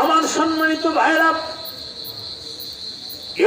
আমার সম্মানিত ভাইরা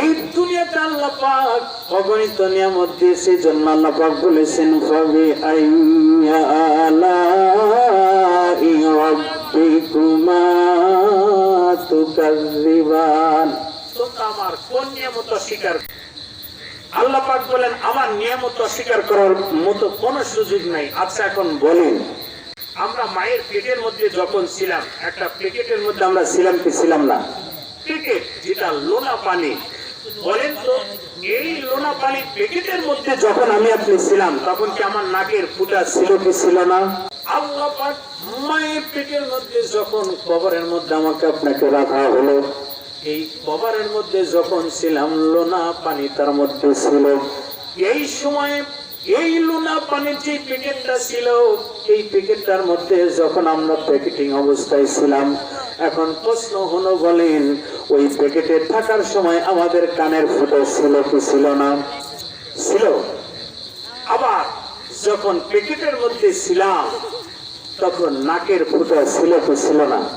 এই দুনিয়াতে আল্লাহ পাক অগণিত নিয়ামত দিয়েছে জন্য আল্লাহ পাক বলেছেন, ফবি আইয়া আল্লাহ পাক বলেন, আমার নিয়ামত অস্বীকার করার মতো কোনো সুযোগ নাই। আচ্ছা এখন বলেন। আমরা মায়ের পেটের মধ্যে যখন ছিলাম, একটা প্যাকেটের মধ্যে আমরা ছিলাম কি ছিলাম না? প্যাকেট যেটা লোনা পানি। বলেন তো, এই লোনা পানি প্যাকেটের মধ্যে যখন আমি আপনি ছিলাম, তখন কি আমার নাকের ফুটা ছিল কি ছিল না? আল্লাহ মায়ের পেটের মধ্যে যখন কবরের মধ্যে আমাকে আপনাকে রাখা হলো, এই কবরের মধ্যে যখন ছিলাম, লোনা পানি তার মধ্যে ছিল। এই সময়ে এই লোনা পানির যে প্যাকেটটা ছিল, এই প্যাকেটটার মধ্যে যখন আমরা প্যাকেটিং অবস্থায় ছিলাম, এখন প্রশ্ন হলো বলেন, ওই প্যাকেটে থাকার সময় আমাদের কানের ফুটো ছিল কি ছিল না? ছিল। আবার যখন প্যাকেটের মধ্যে ছিলাম, তখন নাকের ফুটা ছিল কি ছিল না?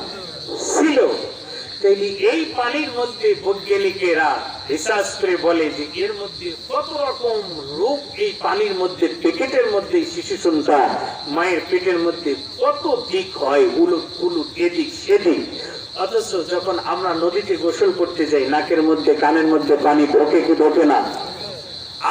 ছিল। তাইলে এই পানির মধ্যে বৈজ্ঞানিকেরা বলে যে এর মধ্যে কত রকম রোগ এই পানির মধ্যে, পেকেটের মধ্যে, শিশু সন্তান মায়ের পেটের মধ্যে কত দিক হয় উলুট উলুট এদিক সেদিক। অথচ যখন আমরা নদীতে গোসল করতে যাই, নাকের মধ্যে, কানের মধ্যে পানি ঢোকে কি ঢোকে না?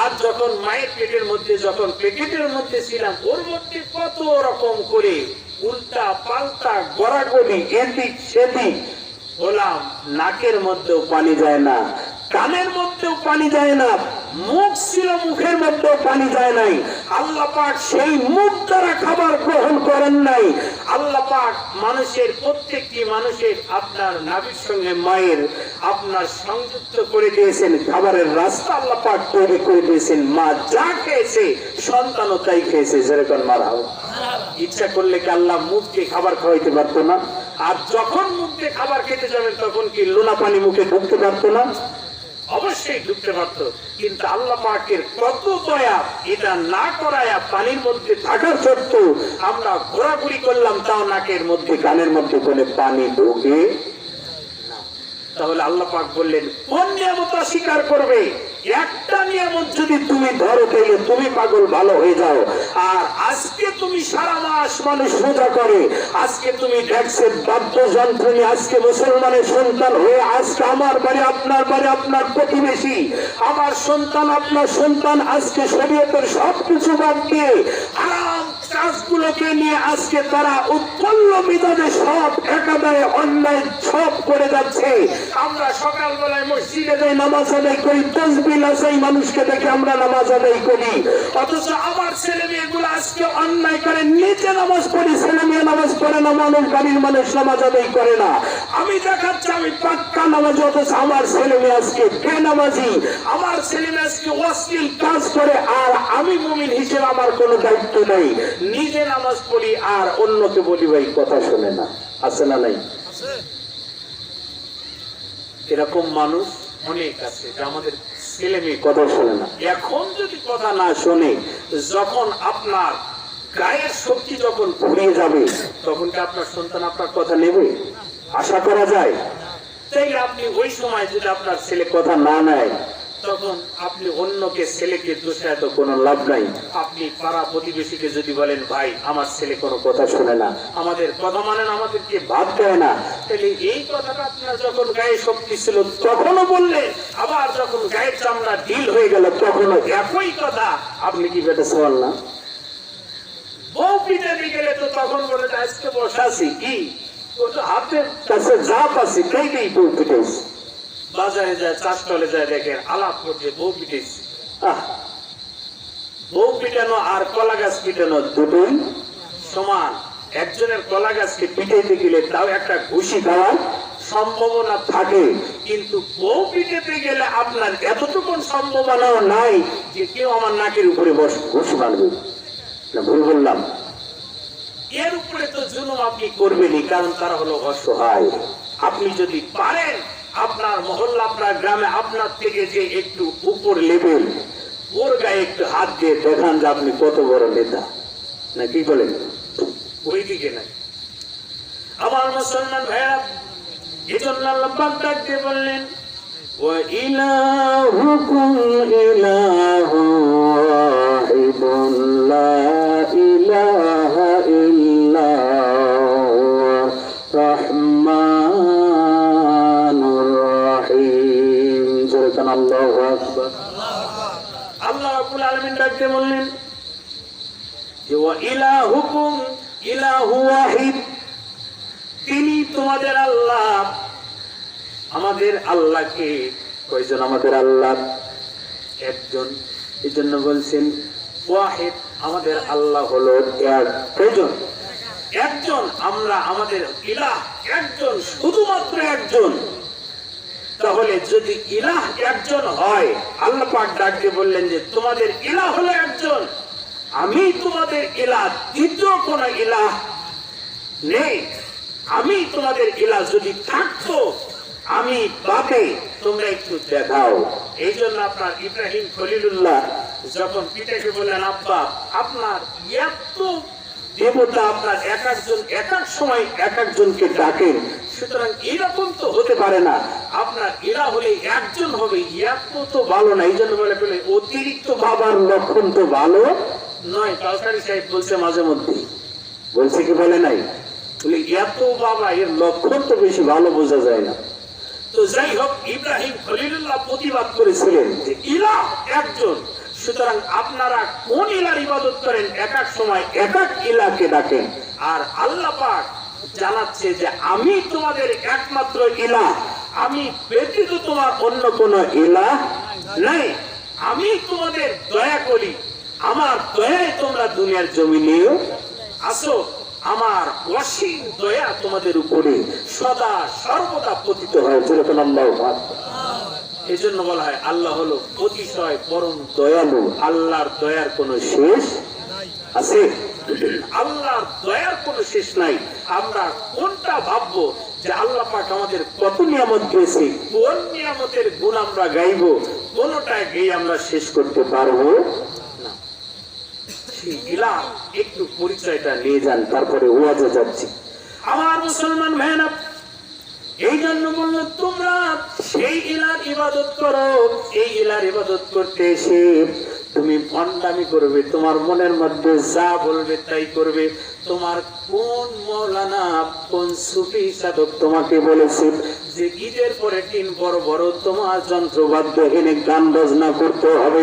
আর যখন মায়ের পেটের মধ্যে, যখন পেকেটের মধ্যে ছিলাম, ওর মধ্যে কত রকম করে উল্টা পাল্টা গড়াগড়ি, এদিক সেদিক বললাম, নাকের মধ্যেও পানি যায় না। কানের মধ্যেও পানি যায় না, মুখ ছিল মুখের মধ্যেও পানি যায় নাই। আল্লাহ পাক সেই মুখ দ্বারা খাবার গ্রহণ করেন নাই। আল্লাহ পাক মানুষের প্রত্যেকটি মানুষের আপনার নাবির সঙ্গে মায়ের আপনার সংযুক্ত করে দিয়েছেন, খাবারের রাস্তা আল্লাহ পাক তৈরি করে দিয়েছেন। মা যা খেয়েছে, সন্তানও তাই খেয়েছে, যেরকম মারা হোক ইচ্ছা করলে কি আল্লাহ মুখ দিয়ে খাবার খাওয়াইতে পারতো না? আর যখন মুখ দিয়ে খাবার খেতে যাবেন, তখন কি লোনা পানি মুখে ঢুকতে পারতো না? অবশ্যই ঢুকতে পারত কিন্তু আল্লাহ পাকের কত দয়া এটা না করায়া পানির মধ্যে থাকার সত্ত্বেও আমরা ঘোরাঘুরি করলাম তাও নাকের মধ্যে গানের মধ্যে কোনো পানি ঢোকে। তাহলে আল্লাহ পাক বললেন, কোন নিয়ামত স্বীকার করবে? একটা নিয়ামত যদি তুমি ধরো তাহলে তুমি পাগল ভালো হয়ে যাও। আর আজকে তুমি সারা মাস মানুষ রোজা করে, আজকে তুমি দেখছে বাদ্যযন্ত্র নিয়ে আজকে মুসলমানের সন্তান হয়ে, আজকে আমার বাড়ি, আপনার বাড়ি, আপনার প্রতিবেশী, আমার সন্তান, আপনার সন্তান, আজকে শরীয়তের সবকিছু বাদ দিয়ে আরাম কাজগুলোকে নিয়ে আজকে তারা উৎপন্ন মিজাজে সব একাদায় অন্যায় সব করে যাচ্ছে। আমরা সকালবেলায় মসজিদে যাই, নামাজ আদায় করি তসবিল আসাই মানুষকে দেখে আমরা নামাজ আদায় করি। অথচ আমার ছেলে মেয়েগুলো আজকে অন্যায় করে নিজে নামাজ পড়ি, ছেলে মেয়ে নামাজ পড়ে না, মানুষ বাড়ির মানুষ নামাজ আদায় করে না। আমি দেখাচ্ছি, আমি পাক্কা নামাজ, অথচ আমার ছেলে মেয়ে আজকে বেনামাজি। আমার ছেলে মেয়ে আজকে অশ্লীল কাজ করে, আর আমি মুমিন হিসেবে আমার কোনো দায়িত্ব নেই। নিজে নামাজ পড়ি আর অন্যকে বলি ভাই কথা শোনে না। আছে না নাই? এরকম মানুষ অনেক আছে যে আমাদের ছেলে মেয়ে কথা শোনে না। এখন যদি কথা না শোনে যখন আপনার গায়ের শক্তি যখন ফুরিয়ে যাবে তখন কি আপনার সন্তান আপনার কথা নেবে? আশা করা যায়। আপনি ওই সময় যদি আপনার ছেলে কথা না নেয় তখন আপনি অন্যকে ছেলেকে দোষায় তো কোনো লাভ নাই। আপনি পাড়া প্রতিবেশীকে যদি বলেন, ভাই, আমার ছেলে কোনো কথা শোনে না, আমাদের কথা মানে না, আমাদেরকে ভাত দেয় না। তাহলে এই কথাটা আপনার যখন গায়ে শক্তি ছিল, তখনও বললে, আবার যখন গায়ের চামড়া ঢিল হয়ে গেল, তখনও একই কথা। আপনি কি বেটা সওয়াল না? বউ পিটাতে গেলে তো তখন বলে, আজকে বসাছি কি ও তো হাতের কাছে যা পাচ্ছি তাই নেই বউ পিটাইছি বাজারে যায় চাষটলে যায়, দেখেন আলাপ করছে, বউ পিটেছি বউ পিটানো আর কলা গাছ পিটানো দুটোই সমান। একজনের কলা গাছকে পিটাইতে গেলে তাও একটা ঘুষি খাওয়ার সম্ভাবনা থাকে। কিন্তু বউ পিটাতে গেলে আপনার এতটুকু সম্ভাবনাও নাই যে কেউ আমার নাকের উপরে বস, ঘুষ মারবে। ভুল বললাম। এর উপরে তো জুলুম আপনি করবেনই, কারণ তারা হলো অসহায়। আপনি যদি পারেন আপনার মহল্লা, আপনার গ্রামে আপনার থেকে যে একটু উপর লেবেল ওর গায়ে একটু হাত দিয়ে দেখান যে আপনি কত বড় নেতা। না কি বলেন? ওই দিকে নাই। আমার মুসলমান ভাইয়া এজন্য আল্লাহ বললেন, ওয়া ইলাহুকুম ইলাহু আলামিন ডাকতে বললেন তিনি তোমাদের আল্লাহ। আমাদের আল্লাহকে কয়জন? আমাদের আল্লাহ একজন। এই জন্য বলছেন, ওয়াহিদ আমাদের আল্লাহ হলো এক। কয়জন? একজন। আমরা আমাদের ইলাহ একজন, শুধুমাত্র একজন। তাহলে যদি ইলাহ একজন হয়, আল্লাহ পাক ডাকতে বললেন যে, তোমাদের ইলাহ হলো একজন। আমি তোমাদের ইলাহ, দ্বিতীয় কোন ইলাহ নেই। আমি তোমাদের ইলাহ যদি থাকতো, আমি বাপে তোমরা একটু দেখাও। এই জন্য আপনার ইব্রাহিম খলিলুল্লাহ যখন পিতাকে বললেন, আব্বা, আপনার এত দেবতা আপনার এক একজন, এক এক সময় এক একজনকে ডাকেন, সুতরাং এরকম তো হতে পারে না। আপনার এরা হলে একজন হবে তো ভালো না এই জন্য বলে অতিরিক্ত বাবার লক্ষণ তো ভালো নয়। সাহেব বলছে মাঝে মধ্যে। বলছে কি বলে নাই? বলে এত বাবা, এর লক্ষণ তো বেশি ভালো বোঝা যায় না। তো যাই হোক, ইব্রাহিম খলিলুল্লাহ প্রতিবাদ করেছিলেন যে ইলা একজন। সুতরাং আপনারা কোন ইলার ইবাদত করেন? এক এক সময় এক এক ইলাকে ডাকেন। আর আল্লাহ পাক জানাচ্ছে যে, আমি তোমাদের একমাত্র ইলা। আমি ব্যতীত তোমার অন্য কোন ইলা নাই। আমি তোমাদের দয়া করি। আমার দয়ায় তোমরা দুনিয়ার জমিনে আসো আমার অসীম দয়া তোমাদের উপরে সদা সর্বদা পতিত হয়। যেরকম আল্লাহ এই জন্য বলা হয় আল্লাহ হলো অতিশয় পরম দয়ালু। আল্লাহর দয়ার কোনো শেষ আছে? আল্লাহর দয়ার কোনো শেষ নাই। আমরা কোনটা ভাববো যে আল্লাহ পাক আমাদের কত নিয়ামত দিয়েছে, কোন নিয়ামতের গুণ আমরা গাইবো কোনটা গেয়ে আমরা শেষ করতে পারব ইলা একটু পরিচয়টা নিয়ে যান, তারপরে ওয়াজে যাচ্ছি। আমার মুসলমান ভাইরা এই জন্য বলল, তোমরা সেই ইলার ইবাদত করো। এই ইলার ইবাদত করতে এসে তুমি ভণ্ডামি করবে, তোমার মনের মধ্যে যা বলবে তাই করবে। তোমার কোন মৌলানা, কোন সুফি সাধক তোমাকে বলেছে যে ঈদের পরে দিন বড় বড় তোমার যন্ত্রবাদ্য এনে গান বাজনা করতে হবে?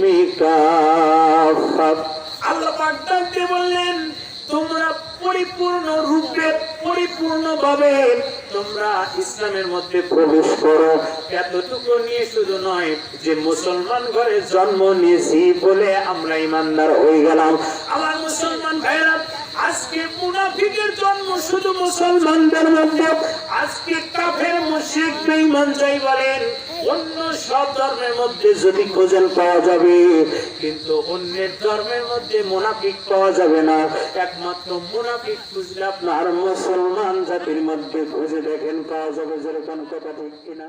আল্লাহ বললেন, তোমরা পরিপূর্ণ রূপে পরিপূর্ণ ভাবে তোমরা ইসলামের মধ্যে প্রবেশ করো। এতটুকু নিয়ে শুধু নয়, যে মুসলমান ঘরে জন্ম নিয়েছি বলে আমরা ইমানদার হয়ে গেলাম। আমার মুসলমান ভাইরা আজকে মুনাফিকের জন্ম শুধু মুসলমানদের মধ্যে, আজকে কাফের মুশরিক পাওয়া যাবে, কিন্তু ধর্মের মধ্যে মোনাফিক পাওয়া যাবে না। একমাত্র মুসলমান জাতির মধ্যে খুঁজে দেখেন, পাওয়া যাবে যেরকম কথা ঠিক কিনা।